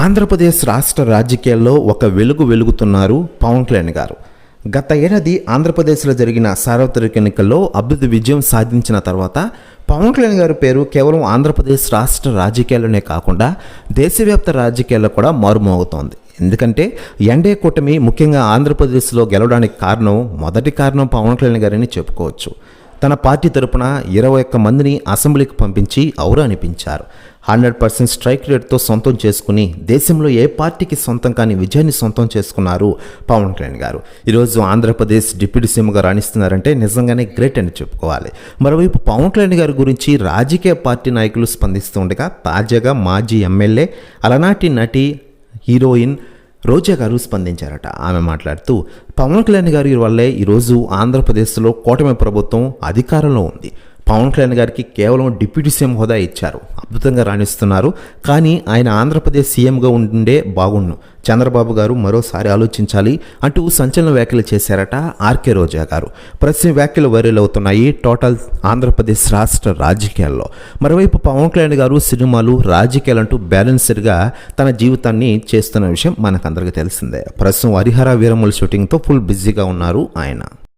ఆంధ్రప్రదేశ్ రాష్ట్ర రాజకీయాల్లో ఒక వెలుగు వెలుగుతున్నారు పవన్ కళ్యాణ్ గారు. గత ఏడాది ఆంధ్రప్రదేశ్లో జరిగిన సార్వత్రిక ఎన్నికల్లో అభివృద్ధి విజయం సాధించిన తర్వాత పవన్ కళ్యాణ్ గారి పేరు కేవలం ఆంధ్రప్రదేశ్ రాష్ట్ర రాజకీయాల్లోనే కాకుండా దేశవ్యాప్త రాజకీయాల్లో కూడా మారుమోగుతోంది. ఎందుకంటే ఎండే కూటమి ముఖ్యంగా ఆంధ్రప్రదేశ్లో గెలవడానికి కారణం మొదటి కారణం పవన్ కళ్యాణ్ గారని చెప్పుకోవచ్చు. తన పార్టీ తరపున ఇరవై ఒక్క మందిని అసెంబ్లీకి పంపించి ఔరానిపించారు. హండ్రెడ్ పర్సెంట్ స్ట్రైక్ రేట్తో సొంతం చేసుకుని దేశంలో ఏ పార్టీకి సొంతం కాని విజయాన్ని సొంతం చేసుకున్నారు పవన్ కళ్యాణ్ గారు. ఈరోజు ఆంధ్రప్రదేశ్ డిప్యూటీ సీఎంగా రాణిస్తున్నారంటే నిజంగానే గ్రేట్ అని చెప్పుకోవాలి. మరోవైపు పవన్ కళ్యాణ్ గారి గురించి రాజకీయ పార్టీ నాయకులు స్పందిస్తుండగా తాజాగా మాజీ ఎమ్మెల్యే అలనాటి నటి హీరోయిన్ రోజా గారు స్పందించారట. ఆమె మాట్లాడుతూ పవన్ కళ్యాణ్ గారి వల్లే ఈరోజు ఆంధ్రప్రదేశ్లో కూటమి ప్రభుత్వం అధికారంలో ఉంది. పవన్ కళ్యాణ్ గారికి కేవలం డిప్యూటీ సీఎం హోదా ఇచ్చారు. అద్భుతంగా రాణిస్తున్నారు. కానీ ఆయన ఆంధ్రప్రదేశ్ సీఎంగా ఉండే బాగుండు. చంద్రబాబు గారు మరోసారి ఆలోచించాలి అంటూ సంచలన వ్యాఖ్యలు చేశారట ఆర్కే రోజా గారు. ప్రస్తుతం వ్యాఖ్యలు వైరల్ అవుతున్నాయి టోటల్ ఆంధ్రప్రదేశ్ రాష్ట్ర రాజకీయాల్లో. మరోవైపు పవన్ కళ్యాణ్ గారు సినిమాలు రాజకీయాలంటూ బ్యాలెన్స్డ్గా తన జీవితాన్ని చేస్తున్న విషయం మనకందరికీ తెలిసిందే. ప్రస్తుతం హరిహర వీరముల షూటింగ్తో ఫుల్ బిజీగా ఉన్నారు ఆయన.